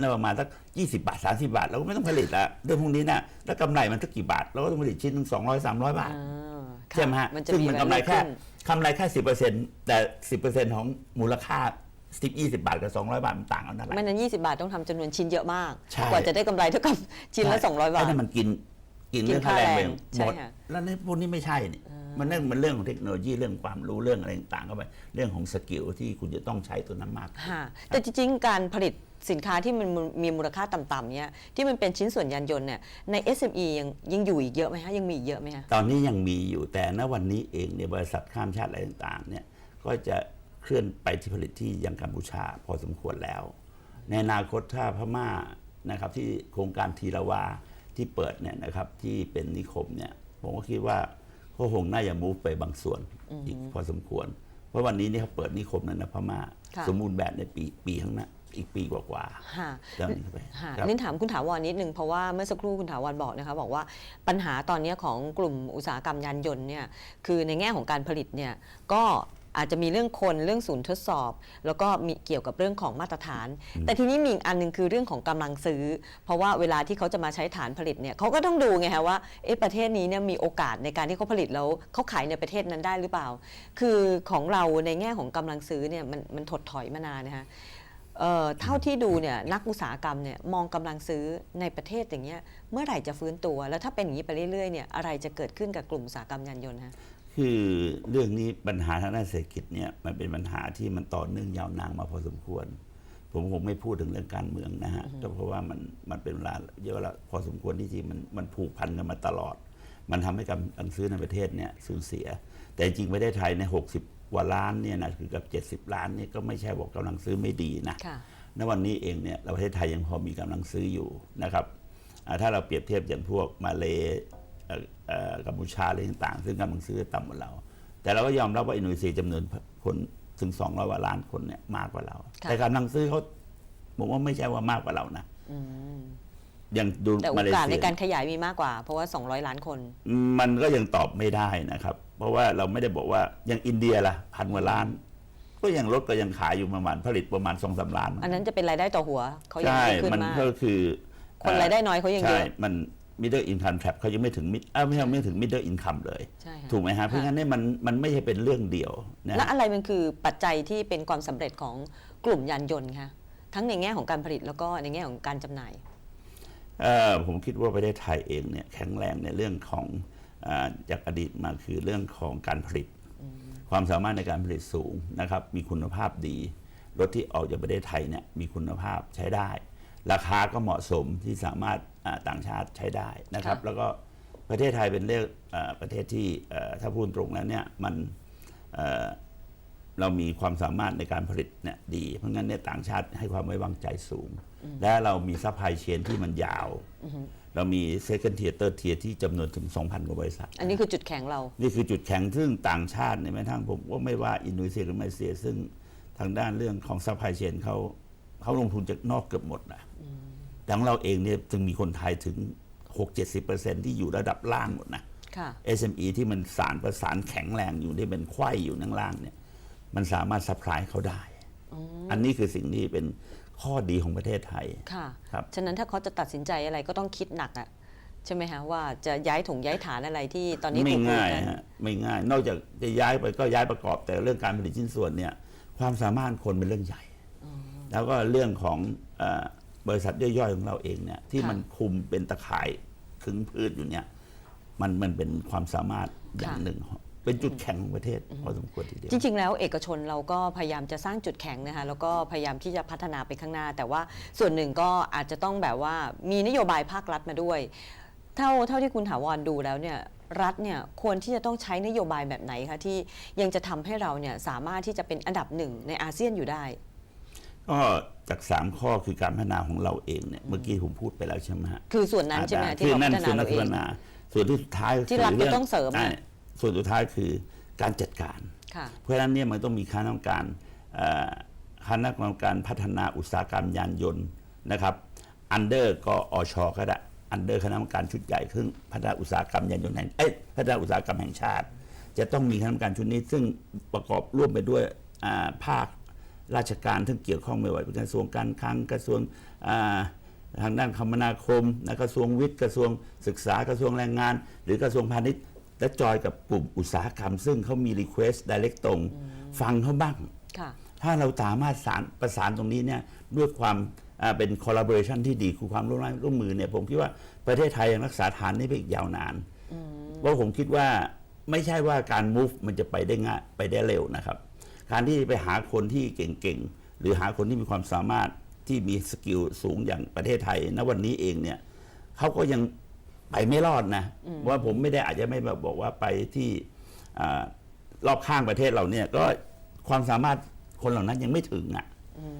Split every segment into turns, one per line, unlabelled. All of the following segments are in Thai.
ละประมาณสักยี่สิบาทสามสิบาท เราก็ไม่ต้องผลิตละเรื่องพวกนี้นะแล้วกำไรมันสักกี่บาท เราก็ต้องผลิตชิ้นหนึ่งสองร้อยสามร้อยบาท
อ่าค่
ใช่ไหมฮะ
มันจะ
ซึ่ง
มี
มันกำไรแค่
value ขึ้น
กำไรแค่สิบเปอร์เซ็นต์แต่สิบเปอร์เซ็นต์ของมูลค่าสิบยี่สิบาทกับสองร้อยบาทมันต่างกันเท่าไหร่
ไม่นั้น20บาทต้องทำจำนวนชิ้นเยอะมาก
ใช่
กว่าจะได้กำไรเท่ากับชิ้นละ200บาท
ไอ้นั่นมันกินกิน
กิน
เรื่องค่าแรง
ค่าแรง
ไปห
ใช่
มด
ค่ะ
แล้วในพวกนี้ไม่ใช่นี่มันเรื่องมันเรื่องของเทคโนโลยีเรื่องความรู้เรื่องอะไรต่างๆเข้าไปเรื่องของสกิลที่คุณจะต้องใช้ตัวนั้นมาก
ค่ะแต่จริงๆการผลิต สินค้าที่มันมีมูลค่าต่ำๆเนี่ยที่มันเป็นชิ้นส่วนยานยนต์เนี่ยใน SME ยังยังอยู่อีกเยอะไหมคะยังมีอีกเยอะไหมคะ
ตอนนี้ยังมีอยู่แต่ณวันนี้เองเนี่ยบริษัทข้ามชาติอะไรต่างๆเนี่ยก็จะเคลื่อนไปที่ผลิตที่ยังกัมพูชาพอสมควรแล้ว ในอนาคตถ้าพม่านะครับที่โครงการทีละวาที่เปิดเนี่ยนะครับที่เป็นนิคมเนี่ยผมก็คิดว่าเขาคงน่าจะมูฟไปบางส่วนอีกพอสมควร เพราะวันนี้เนี่ยเขาเปิดนิคมนั้นนะพม่า
ค่ะ
สมบูรณ์แบบในปีปีข้างหน้า อีกปีกว่า
ค่ะ
ๆจะมีเข้าไป
ค่ะ
ครับ
นินถามคุณถาวรนิดนึงเพราะว่าเมื่อสักครู่คุณถาวรบอกนะคะบอกว่าปัญหาตอนนี้ของกลุ่มอุตสาหกรรมยานยนต์เนี่ยคือในแง่ของการผลิตเนี่ยก็อาจจะมีเรื่องคนเรื่องศูนย์ทดสอบ แล้วก็มีเกี่ยวกับเรื่องของมาตรฐาน แต่ทีนี้มีอีกอันหนึงคือเรื่องของกำลังซื้อ เพราะว่าเวลาที่เขาจะมาใช้ฐานผลิตเนี่ยเขาก็ต้องดูไงฮะว่าเอ๊ะประเทศนี้เนี่ยมีโอกาสในการที่เขาผลิตแล้วเขาขายในประเทศนั้นได้หรือเปล่า คือของเราในแง่ของกำลังซื้อเนี่ยมันมันถดถอยมานานนะคะ เอ่อเท่าที่ดูเนี่ยนักอุตสาหกรรมเนี่ยมองกำลังซื้อในประเทศอย่างเงี้ยเมื่อไหร่จะฟื้นตัว แล้วถ้าเป็นอย่างนี้ไปเรื่อยๆเนี่ยอะไรจะเกิดขึ้นกับกลุ่มอุตสาหกรรมยานยนต์ฮะ
คือเรื่องนี้ปัญหาทางด้านเศรษฐกิจเนี่ยมันเป็นปัญหาที่มันต่อเนื่องยาวนานมาพอสมควร ผมคงไม่พูดถึงเรื่องการเมืองนะฮะก็เพราะว่ามันมันเป็นเวลาเยอะแล้วพอสมควรที่จริงมันมันผูกพันกันมาตลอด มันทำให้กำลังซื้อในประเทศเนี่ยสูญเสีย แต่จริงไม่ได้ไทยใน60 กว่าล้านเนี่ยนะคือกับ 70 ล้านเนี่ยก็ไม่ใช่บอกกำลังซื้อไม่ดีนะ
ค่ะ
ณวันนี้เองเนี่ยเราประเทศไทยยังพอมีกำลังซื้ออยู่นะครับอ่าถ้าเราเปรียบเทียบอย่างพวกมาเลเอ่อเอ่อกัมพูชาอะไรต่างๆ ซึ่งกำลังซื้อต่ำกว่าเรา แต่เราก็ยอมรับว่าอินโดนีเซียจำนวนคนถึง 200กว่าล้านคนเนี่ยมากกว่าเรา
ค่ะ
แต่กำลังซื้อเขาผมว่าไม่ใช่ว่ามากกว่าเรานะ
อืม
อ ย่างดู
แต่โอ
มาเล
กาส
เซี
ใน
ย
การขยายมีมากกว่า เพราะว่า 200 ล้านคน
มันก็ยังตอบไม่ได้นะครับ เพราะว่าเราไม่ได้บอกว่าอย่างอินเดียล่ะพันกว่าล้าน ก็ยังรถก็ยังขายอยู่ประมาณผลิตประมาณสองสาล้าน
อันนั้นจะเป็นรายได้ต่อหัวเขายัง
ใช่
ไม่ขึ้น
มัน
มาก
ก็คือ
คนรายได้น้อยเขายังเย
ใช่
อะ
มัน middle income trap เขายังไม่ถึง mid เอ้าไม่ใช่ไม่ถึง middle income เลย
ใช่ค่ะ
ถูกไหมฮะเพราะงั้นเนี่ยมันมันไม่ใช่เป็นเรื่องเดียวนะ
และอะไรมันคือปัจจัยที่เป็นความสำเร็จของกลุ่มยานยนต์คะทั้งในแง่ของการผลิตแล้วก็ในแง่ของการจำหน่าย
เอ่อ ผมคิดว่าประเทศไทยเองเนี่ยแข็งแรงในเรื่องของอาจากอดีตมาคือเรื่องของการผลิต ความสามารถในการผลิตสูงนะครับมีคุณภาพดีรถที่ออกจากประเทศไทยเนี่ยมีคุณภาพใช้ได้ ราคาก็เหมาะสมที่สามารถอ่าต่างชาติใช้ได้นะครับ
ค่ะ
แล้วก็ประเทศไทยเป็นเรื่องเอ่อประเทศที่เอ่อถ้าพูดตรงแล้วเนี่ยมัน เอ่อเรามีความสามารถในการผลิตเนี่ยดี เพราะงั้นเนี่ยต่างชาติให้ความไว้วางใจสูง และเรามีซัพพลายเชนที่มันยาว เรามี second tier third tier ที่จำนวนถึง 2,000 กว่าบริษัท
อันนี้คือจุดแข็งเรา
นี่คือจุดแข็งซึ่งต่างชาติในแม้ทั้งผมว่าไม่ว่าอินโดนีเซียหรือมาเลเซีย ซึ่งทางด้านเรื่องของซัพพลายเชนเขาเขาลงทุนจากนอกเกือบหมดนะแต่ของเราเองเนี่ยจึงมีคนไทยถึง 6-70%ที่อยู่ระดับล่างหมดนะ
ค่ะ
SME ที่มันสารประสานแข็งแรงอยู่ที่เป็นไขว้อยู่นั่งล่างเนี่ย มันสามารถซัพพลายเขาได้ อันนี้คือสิ่งที่เป็นข้อดีของประเทศไทย
ค่ะ
ครับ
ฉะนั้นถ้าเขาจะตัดสินใจอะไรก็ต้องคิดหนักอะใช่ไหมคะว่าจะย้ายถงย้ายฐานอะไรที่ตอนนี้
ไม่
ถูกพูด
ง่าย
กัน
ฮะไม่ง่าย นอกจากจะย้ายไปก็ย้ายประกอบแต่เรื่องการผลิตชิ้นส่วนเนี่ยความสามารถคนเป็นเรื่องใหญ่แล้วก็เรื่องของเออบริษัทย่อยๆของเราเองเนี่ยที่
ค่ะ
มันคุมเป็นตะข่ายถึงพืชอยู่เนี่ยมันมันเป็นความสามารถอย่างหนึ่ง เป็นจุดแข็งของประเทศพอสมควรทีเดียว
จริง ๆ แล้วเอกชนเราก็พยายามจะสร้างจุดแข็งนะคะแล้วก็พยายามที่จะพัฒนาไปข้างหน้า แต่ว่าส่วนหนึ่งก็อาจจะต้องแบบว่ามีนโยบายภาครัฐมาด้วย เท่าเท่าที่คุณถาวรดูแล้วเนี่ยรัฐเนี่ยควรที่จะต้องใช้นโยบายแบบไหนคะที่ยังจะทำให้เราเนี่ยสามารถที่จะเป็นอันดับหนึ่งในอาเซียนอยู่ได้
ก็จากสามข้อคือการพัฒนาของเราเองเนี่ยเมื่อกี้ผมพูดไปแล้วใช่ไหมฮะ
คือส่วนนั้นใช่ไหมคะที่
คือ
เรา
นั่
พั
น
ฒ
ส่วน
นา
นั
เรา
ก
เอ
พั
ง
ฒนาส่วนที่สุดท้ายก็
ที่
คือ
รัฐก็
เรื่อง
ต้องเสริมอะ
ใช่ ส่วนสุดท้ายคือการจัดการ
ค่ะ
เพราะฉะนั้นเนี่ยมันต้องมีคณะกรรมการเอ่อคณะกรรมการพัฒนาอุตสาหกรรมยานยนต์นะครับอันเดอร์ก็อชก็ได้อันเดอร์คณะกรรมการชุดใหญ่ซึ่งพัฒนาอุตสาหกรรมยานยนต์แห่งเอ้ยพัฒนาอุตสาหกรรมแห่งชาติ จะต้องมีคณะกรรมการชุดนี้ ซึ่งประกอบร่วมไปด้วยอ่าภาคราชการที่เกี่ยวข้องไม่ว่าเป็นกระทรวงการคลังกระทรวงอ่าทางด้านคมนาคมนะกระทรวงวิทย์กระทรวงศึกษากระทรวงแรงงาน หรือกระทรวงพาณิชย์ และจอยกับกลุ่มอุตสาหกรรม ซึ่งเขามี Request Direct ตรง ฟังเขาบ้าง
ค่ะ
ถ้าเราสามารถสารประสานตรงนี้เนี่ยด้วยความอ่าเป็น collaboration ที่ดีคือความร่วมไม้ร่วมมือเนี่ยผมคิดว่าประเทศไทยยังรักษาฐานนี้ไปอีกยาวนานเพราะผมคิดว่าไม่ใช่ว่าการ move มันจะไปได้ง่ายไปได้เร็วนะครับ การที่ไปหาคนที่เก่งๆ หรือหาคนที่มีความสามารถที่มีสกิลสูงอย่างประเทศไทยณวันนี้เองเนี่ยเขาก็ยัง ไปไม่รอดนะว่าผมไม่ได้อาจจะไม่แบบบอกว่าไปที่อ่ารอบข้างประเทศเราเนี่ยก็ความสามารถคนเหล่านั้นยังไม่ถึงอะ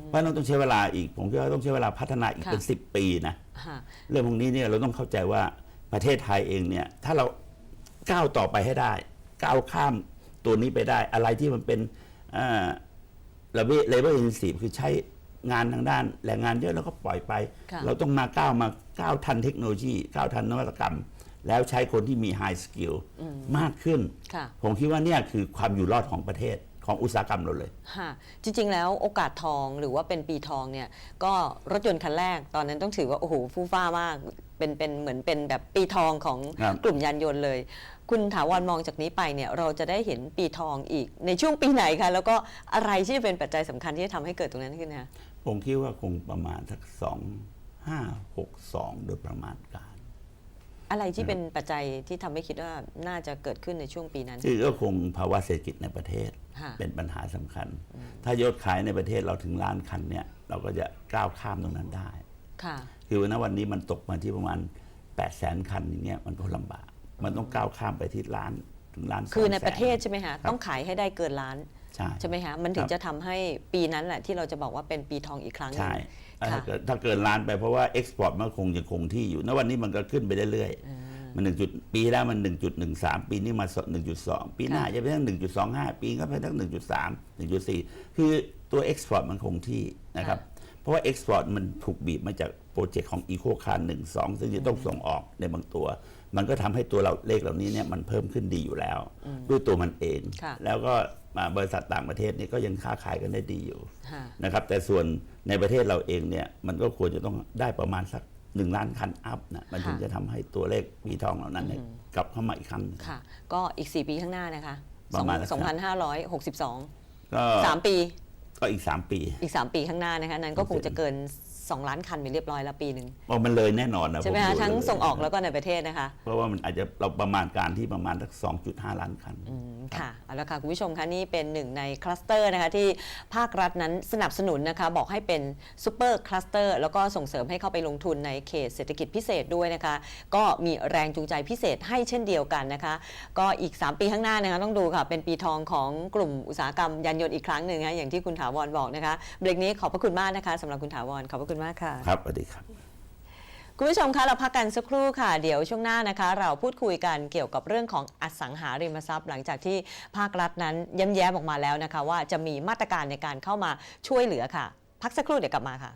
เพราะฉะนั้นต้องใช้เวลาอีก ผมคิดว่าต้องใช้เวลาพัฒนาอีก
ค่ะ
เป็นสิบปีนะ
ค่ะ
เรื่องพวกนี้เนี่ยเราต้องเข้าใจว่าประเทศไทยเองเนี่ย ถ้าเราก้าวต่อไปให้ได้ ก้าวข้ามตัวนี้ไปได้ อะไรที่มันเป็นระเบียเลเวอร์อินซีฟคือใช้ งานทางด้านแรงงานเยอะแล้วก็ปล่อยไป
ค่ะ
เราต้องมาก้าวมาก้าวทันเทคโนโลยีก้าวทันนวัตกรรม แล้วใช้คนที่มีไฮสกิลมากขึ้น
ค่ะ
ผมคิดว่าเนี่ยคือความอยู่รอดของประเทศของอุตสาหกรรมเราเลย
ค่ะ จริง ๆ แล้วโอกาสทองหรือว่าเป็นปีทองเนี่ย ก็รถยนต์คันแรกตอนนั้นต้องถือว่า โอ้โห ฟู่ฟ้ามาก เป็นเป็นเหมือนเป็นแบบปีทองของ
ครับ
กลุ่มยานยนต์เลย คุณถาวรมองจากนี้ไปเนี่ยเราจะได้เห็นปีทองอีก ในช่วงปีไหนคะแล้วก็อะไรที่จะเป็นปัจจัยสำคัญที่จะทำให้เกิดตรงนั้นขึ้นคะ
ผมคิดว่าคงประมาณสักสองห้าหกสองโดยประมาณการ
อะไรที่เป็นปัจจัยที่ทำให้คิดว่าน่าจะเกิดขึ้นในช่วงปีนั้น
คือก็คงภาวะเศรษฐกิจในประเทศ
ค่ะ
เป็นปัญหาสำคัญ ถ้ายอดขายในประเทศเราถึงล้านคันเนี่ย เราก็จะก้าวข้ามตรงนั้นได้
ค่ะ
คือณวันนี้มันตกมาที่ประมาณ8 0 0แสนคันอย่างเงี้ยมันก็ลำบาก มันต้องก้าวข้ามไปที่ล้านถึงล้าน
คือใน
สงแส
ประเทศใช่ไหมคะ
ครับ
ต้องขายให้ได้เกินล้าน
ใช่
ใช่ไหมคะมันถึง
ครับ
จะทำให้ปีนั้นแหละที่เราจะบอกว่าเป็นปีทองอีกครั้งหนึ่ง
ใช่
ค่ะ
ถ้าเกิดถ้าเกินล้านไปเพราะว่าเอ็กซ์พอร์ตมันคงยังคงที่อยู่ณวันนี้มันก็ขึ้นไปเรื่อยๆมันหนึ่งจุดปีที่แล้วมัน1.13ปีนี้มา1.2ปีหน้า
ค่ะ
จะไปทั้ง1.25ปีก็ไปทั้ง1.3 1.4คือตัวเอ็กซ์พอร์ตมันคงที่นะครับเพราะว่าเอ็กซ์พอร์ตมันถูกบีบมาจากโปรเจกต์ของอีโคคาร์หนึ่งสองซึ่งจะต้องส่งออกในบางตัว มันก็ทำให้ตัวเราเลขเหล่านี้เนี่ยมันเพิ่มขึ้นดีอยู่แล้ว ด้วยตัวมันเอง
ค่ะ
แล้วก็มาบริษัทต่างประเทศนี่ก็ยังค้าขายกันได้ดีอยู่
ค่ะ
นะครับแต่ส่วนในประเทศเราเองเนี่ยมันก็ควรจะต้องได้ประมาณสักหนึ่งล้านคันอัพนะมันถึง
ค่ะ
จะทำให้ตัวเลขปีทองเหล่านั้นเนี่ยกลับเข้ามาอีกครั้งหนึ่ง
ค่ะ ก็อีก 4 ปีข้างหน้านะคะ
ประมาณนั้นครับ
2,562
ก็
3ปี
ก็อีก 3 ปี
อีก 3 ปีข้างหน้านะคะ นั้นก็คงจะเกิน 2 ล้านคันไปเรียบร้อยแล้วปีหนึ่ง
เพราะมันเลยแน่นอนนะ
ใช่ไหม
ผ
คะ
ดู
ทั้ง
เลย
ส่งออกแล้วก็ในประเทศนะคะ
เพราะว่ามันอาจจะเราประมาณการที่ประมาณสัก 2.5 ล้านคัน
อืมค่ะเอาละค่ะคุณผู้ชมคะนี่เป็นหนึ่งในคลัสเตอร์นะคะที่ภาครัฐนั้นสนับสนุนนะคะบอกให้เป็นซูเปอร์คลัสเตอร์แล้วก็ส่งเสริมให้เข้าไปลงทุนในเขตเศรษฐกิจพิเศษด้วยนะคะ ก็มีแรงจูงใจพิเศษให้เช่นเดียวกันนะคะ ก็อีก 3 ปีข้างหน้านะคะต้องดูค่ะ เป็นปีทองของกลุ่มอุตสาหกรรมยานยนต์อีกครั้งหนึ่งนะคะอย่างที่คุณถาวรบอกนะคะเบรกนี้ขอบพระคุณมากนะคะสำหรับคุณถาวรขอบพระคุณมากค่ะ
ครับสวัสดีครับ
คุณผู้ชมคะเราพักกันสักครู่ค่ะ เดี๋ยวช่วงหน้านะคะ เราพูดคุยกันเกี่ยวกับเรื่องของอสังหาริมทรัพย์ หลังจากที่ภาครัฐนั้นย้ำแย้มออกมาแล้วนะคะ ว่าจะมีมาตรการในการเข้ามาช่วยเหลือค่ะ พักสักครู่เดี๋ยวกลับมาค่ะ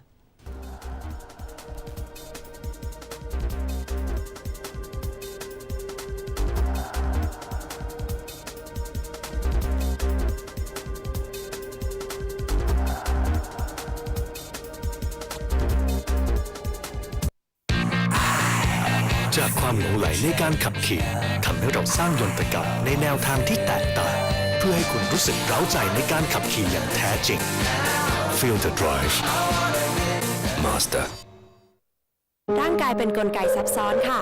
ความหลงไหลในการขับขี่ทำให้เราสร้างยนตกรรมในแนวทางที่แตกต่าง เพื่อให้คุณรู้สึกเร้าใจในการขับขี่อย่างแท้จริง Feel the drive Master
ร่างกายเป็นนกลไกซับซ้อนค่ะ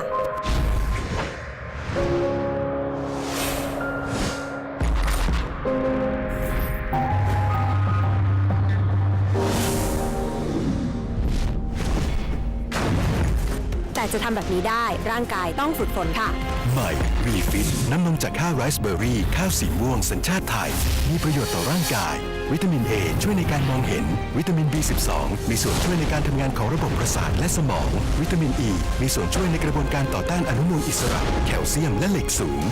แต่จะทำแบบนี้ได้ร่างกายต้องฝึกฝนค่ะ
ใหม่รีฟิตน้ำนมจากข้าวไรซ์เบอร์รี่ ข้าวสีม่วงสัญชาติไทย มีประโยชน์ต่อร่างกาย วิตามิน A ช่วยในการมองเห็น วิตามิน B12 มีส่วนช่วยในการทำงานของระบบประสาทและสมอง วิตามิน E มีส่วนช่วยในกระบวนการต่อต้านอนุมูลอิสระ แคลเซียมและเหล็กสูง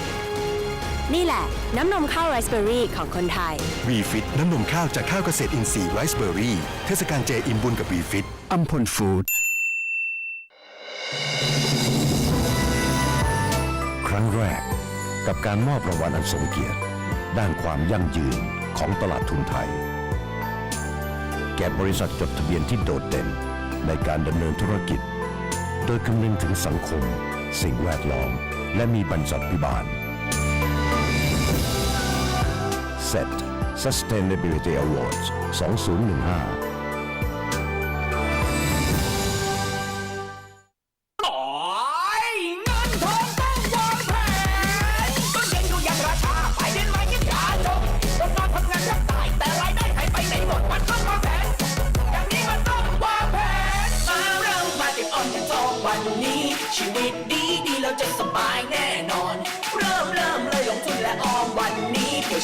นี่แหละ น้ำนมข้าวไรซ์เบอร์รี่ของคนไทย
รีฟิตน้ำนมข้าวจากข้าวเกษตรอินทรีย์ไรซ์เบอร์รี่ เทศกาลเจอิ่มบุญกับรีฟิตอัมพลฟู้ด
รั้งแรก กับการมอบรางวัลอันทรงเกียรติ ด้านความยั่งยืนของตลาดทุนไทย แก่บริษัทจดทะเบียนที่โดดเด่นในการดำเนินธุรกิจ โดยคำนึงถึงสังคม สิ่งแวดล้อม และมีบรรษัทพิบาล SET Sustainability Awards 2015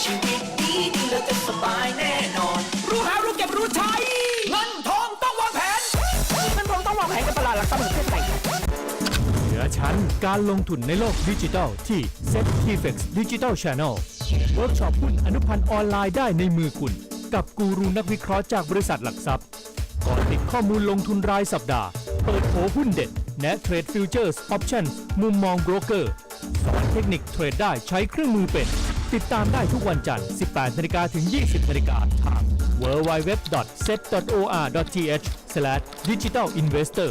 ชีวิตดีดีเราจะสบายแน่นอน รู้หารู้เก็บรู้ใช้ เงินทองต้องวางแผน เงินทองต้องวางแผนกับตลาดหลักทรัพย์แห่งประเทศไทย
เหนือชั้นการลงทุนในโลกดิจิทัลที่ Set t f x Digital Channel เวิร์กช็อปหุ้นอนุพันธ์ออนไลน์ได้ในมือคุณ กับกูรูนักวิเคราะห์จากบริษัทหลักทรัพย์ก่อนติดข้อมูลลงทุนรายสัปดาห์ เปิดโผหุ้นเด็ด แนะเทรดฟิวเจอร์สออปชั่นมุมมองโบรกเกอร์สอนเทคนิคเทรดได้ใช้เครื่องมือเป็น ติดตามได้ทุกวันจันทร์ 18นาฬิกาถึง 20นาฬิกาทาง www.set.or.th/digitalinvestor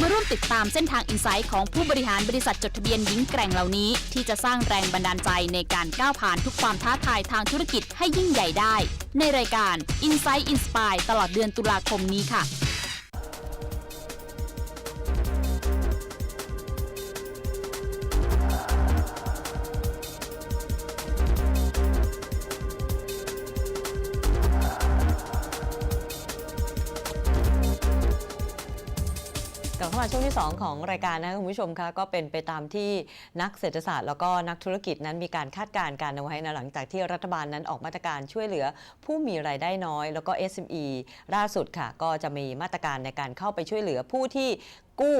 มาร่วมติดตามเส้นทางอินไซต์ของผู้บริหารบริษัทจดทะเบียนหญิงแกร่งเหล่านี้ ที่จะสร้างแรงบันดาลใจในการก้าวผ่านทุกความท้าทายทางธุรกิจให้ยิ่งใหญ่ได้ ในรายการ Insight Inspire ตลอดเดือนตุลาคมนี้ค่ะ
ที่2ของรายการนะคะคุณผู้ชมคะก็เป็นไปตามที่นักเศรษฐศาสตร์ แล้วก็นักธุรกิจนั้นมีการคาดการณ์การเอาไว้นะหลังจากที่รัฐบาลนั้นออกมาตรการช่วยเหลือผู้มีรายได้น้อย แล้วก็ SME ล่าสุดค่ะ ก็จะมีมาตรการในการเข้าไปช่วยเหลือผู้ที่กู้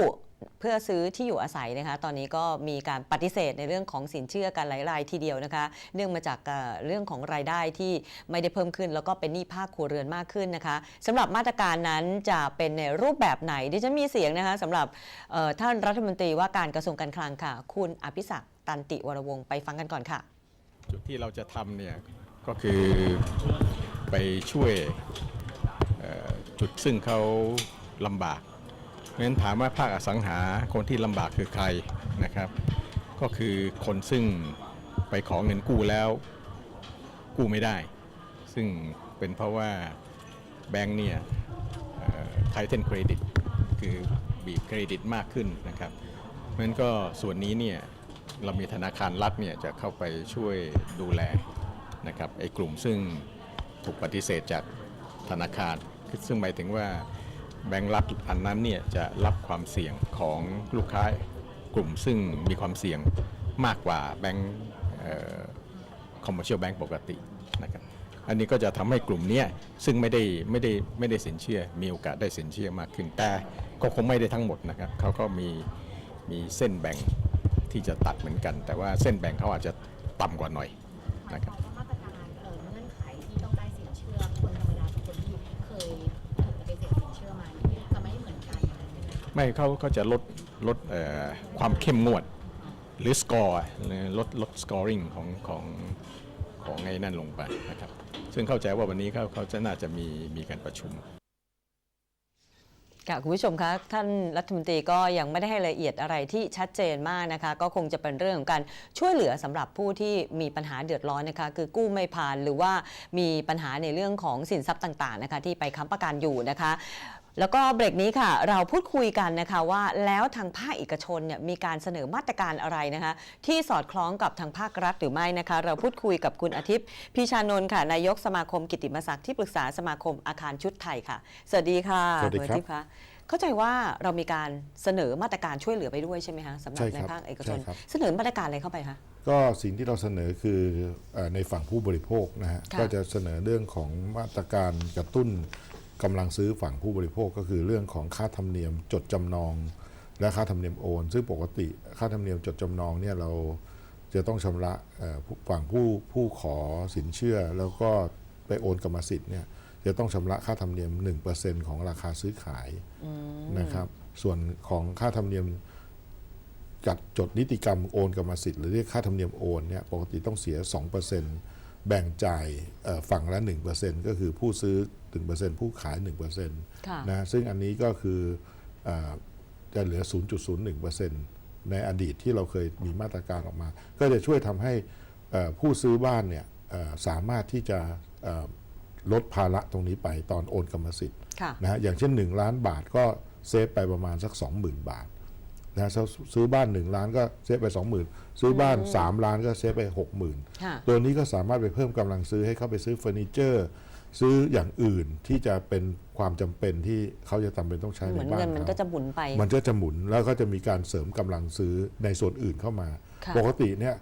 เพื่อซื้อที่อยู่อาศัยนะคะตอนนี้ก็มีการปฏิเสธในเรื่องของสินเชื่อกันหลายรายทีเดียวนะคะเนื่องมาจากเรื่องของรายได้ที่ไม่ได้เพิ่มขึ้น แล้วก็เป็นหนี้ภาคครัวเรือนมากขึ้นนะคะสำหรับมาตรการนั้นจะเป็นในรูปแบบไหนดิฉันมีเสียงนะคะสำหรับท่านรัฐมนตรีว่าการกระทรวงการคลังค่ะ คุณอภิศักตันติวรวงไปฟังกันก่อนค่ะ
จุดที่เราจะทำเนี่ยก็คือไปช่วยจุดซึ่งเขาลำบาก เพราะฉะนั้นถามว่าภาคอสังหาคนที่ลำบากคือใครนะครับ ก็คือคนซึ่งไปขอเงินกู้แล้วกู้ไม่ได้ ซึ่งเป็นเพราะว่าแบงก์เนี่ยไทเทนเครดิตคือบีบเครดิตมากขึ้นนะครับเพราะฉะนั้นก็ส่วนนี้เนี่ยเรามีธนาคารรัฐเนี่ยจะเข้าไปช่วยดูแลนะครับไอ้กลุ่มซึ่งถูกปฏิเสธจากธนาคาร ซึ่งหมายถึงว่า แบงก์รัฐอันนั้นเนี่ยจะรับความเสี่ยงของลูกค้ากลุ่มซึ่งมีความเสี่ยงมากกว่าแบงก์คอมเมอร์เชียลแบงก์ปกตินะครับอันนี้ก็จะทำให้กลุ่มเนี้ยซึ่งไม่ได้ไม่ได้ไม่ได้สินเชื่อ มีโอกาสได้สินเชื่อมากขึ้นแต่ก็คงไม่ได้ทั้งหมดนะครับเขาก็มีมีเส้นแบ่งที่จะตัดเหมือนกัน แต่ว่าเส้นแบ่งเขาอาจจะต่ำกว่าหน่อย
ไม่เขา
เขาจะลดลดความเข้มงวด หรือสกอร์ลดลดสกอริงของของของไอ้นั่นลงไปนะครับ ซึ่งเข้าใจว่าวันนี้เขาเขาจะน่าจะมีมีการประชุม
ค่ะคุณผู้ชมคะท่านรัฐมนตรีก็ยังไม่ได้ให้รายละเอียดอะไรที่ชัดเจนมากนะคะ ก็คงจะเป็นเรื่องของการช่วยเหลือสำหรับผู้ที่มีปัญหาเดือดร้อนนะคะ คือกู้ไม่ผ่านหรือว่ามีปัญหาในเรื่องของสินทรัพย์ต่าง ๆนะคะ ที่ไปค้ำประกันอยู่นะคะ แล้วก็เบรกนี้ค่ะ เราพูดคุยกันนะคะว่าแล้วทางภาคเอกชนเนี่ยมีการเสนอมาตรการอะไรนะคะ ที่สอดคล้องกับทางภาครัฐหรือไม่นะคะ เราพูดคุยกับคุณอาทิตย์พิชานนท์ค่ะ นายกสมาคมกิตติมศักดิ์ที่ปรึกษาสมาคมอาคารชุดไทยค่ะ สวัสดีค่ะ
สวัสดีครับ
ณอาทิตย์คะเข้าใจว่าเรามีการเสนอมาตรการช่วยเหลือไปด้วยใช่ไหมคะสำหรับ
ใช่
ใน
ครับ
ภาคเอกชน
ใช่ครับ
เสนอมาตรการอะไรเข้าไปคะ
ก็สิ่งที่เราเสนอคือเออในฝั่งผู้บริโภคนะฮะ
ค่ะ
ก็จะเสนอเรื่องของมาตรการกระตุ้น กำลังซื้อฝั่งผู้บริโภคก็คือเรื่องของค่าธรรมเนียมจดจำนอง และค่าธรรมเนียมโอน ซึ่งปกติค่าธรรมเนียมจดจำนองเนี่ยเราจะต้องชำระฝั่งผู้ผู้ขอสินเชื่อ แล้วก็ไปโอนกรรมสิทธิ์เนี่ยจะต้องชำระค่าธรรมเนียม 1%ของราคาซื้อขายนะครับ ส่วนของค่าธรรมเนียมจัดจดนิติกรรมโอนกรรมสิทธิ์หรือเรียกค่าธรรมเนียมโอนเนี่ยปกติต้องเสีย2%น แบ่งจ่ายเอ่อฝั่งละ 1%ก็คือผู้ซื้อ 1%ผู้ขาย1%
ค่ะ
นะซึ่งอันนี้ก็คือเออจะเหลือ 0.01%ในอดีตที่เราเคยมีมาตรการออกมา ก็จะช่วยทำให้เอ่อผู้ซื้อบ้านเนี่ยเอ่อสามารถที่จะเอ่อลดภาระตรงนี้ไปตอนโอนกรรมสิทธิ์
ค่ะ
นะฮะอย่างเช่น 1 ล้านบาทก็เซฟไปประมาณสัก 20,000 บาท นะซื้อซื้อบ้าน 1 ล้านก็เซฟไป 20,000 ซื้อบ้าน 3 ล้านก็เซฟไป 60,000
ค่ะ
ตัวนี้ก็สามารถไปเพิ่มกำลังซื้อให้เขาไปซื้อเฟอร์นิเจอร์ ซื้ออย่างอื่นที่จะเป็นความจำเป็นที่เขาจะจำเป็นต้องใช้
เห
ใน
มือน
บ้าน
เงินมัน
เขา
ก็จะหมุนไป
มันก็จะหมุนแล้วก็จะมีการเสริมกำลังซื้อในส่วนอื่นเข้ามา
ค่ะ
ปกติเนี่ย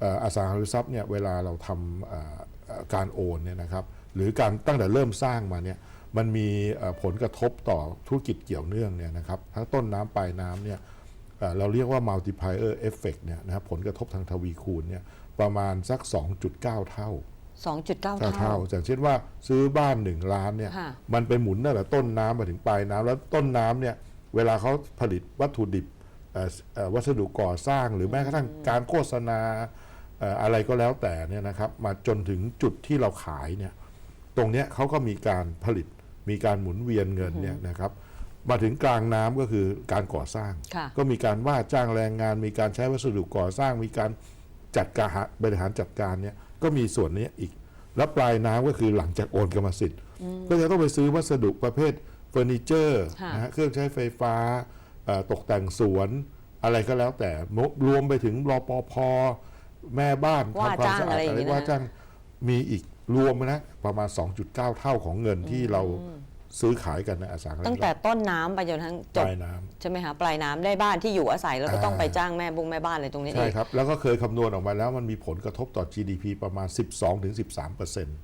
เอ่ออสังหาริมทรัพย์เนี่ยเวลาเราทำเอ่อเอ่อการโอนเนี่ยนะครับหรือการตั้งแต่เริ่มสร้างมาเนี่ยมันมีเอ่อผลกระทบต่อธุรกิจเกี่ยวเนื่องเนี่ยนะครับทั้งต้นน้ำปลายน้ำเนี่ย เอ่อเราเรียกว่า multiplier effect เนี่ยนะครับผลกระทบทางทวีคูณเนี่ยประมาณสัก 2.9 เท่า
2.9
เท่า
เท่า
เท่าอย่างเช่นว่าซื้อบ้านหนึ่งล้านเนี่ย
ค่ะ
มันไปหมุนตั้งแต่ต้นน้ำมาถึงปลายน้ำแล้วต้นน้ำเนี่ยเวลาเขาผลิตวัตถุดิบเอ่อเอ่อวัสดุก่อสร้างหรือแม้กระทั่งการโฆษณาเอ่ออะไรก็แล้วแต่เนี่ยนะครับมาจนถึงจุดที่เราขายเนี่ยตรงเนี้ยเขาก็มีการผลิตมีการหมุนเวียนเงินเนี่ยนะครับ มาถึงกลางน้ำก็คือการก่อสร้าง
ค่ะ
ก็มีการว่าจ้างแรงงาน มีการใช้วัสดุก่อสร้าง มีการจัดการบริหารจัดการเนี่ยก็มีส่วนนี้อีก แล้วปลายน้ำก็คือหลังจากโอนกรรมสิทธิ์ ก็จะต้องไปซื้อวัสดุประเภทเฟอร์นิเจอร์
ค่ะ
นะฮะเครื่องใช้ไฟฟ้าเอ่อตกแต่งสวนอะไรก็แล้วแต่มรวมไปถึงรอปภแม่บ้าน
ว่า
ทำความ
จ้าง
สะอาด
อะไรอย่าง
อะไร
งี้นะ
ว่าจ้างมีอีกรวมนะประมาณ 2.9 เท่าของเงินที่เรา ซื้อขายกันในอสังหาริมทรัพย์
ตั้งแต่ต้นน้ำไปจนทั้งจ
ป
บ
ลายน้ำ
ใช่ไหมคะปลายน้ำได้บ้านที่อยู่อาศัยแล้วก็
อ่า
ต้องไปจ้างแม่บุ้งแม่บ้านอะไรตรงนี้
ใช่
เอง
ครับ แล้วก็เคยคำนวณออกมาแล้วมันมีผลกระทบต่อ GDP ประมาณ 12-13%เปอร์เซ็นต์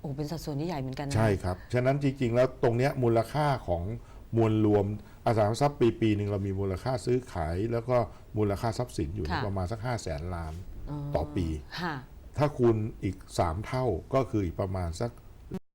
โอ้เป็นสัดส่วนที่ใหญ่เหมือนกันนะ
ใช่ครับ ฉะนั้นจริง ๆ แล้วตรงเนี้ยมูลค่าของมวลรวมอสังหาริมทรัพย์ปีปีหนึ่งเรามีมูลค่าซื้อขาย แล้วก็มูลค่าทรัพย์สินอยู่ที่ประมาณสัก 5 0 0แสนล้านต่อปี
ค่ะ
ถ้าคูณอีก 3 เท่าก็คืออีกประมาณสัก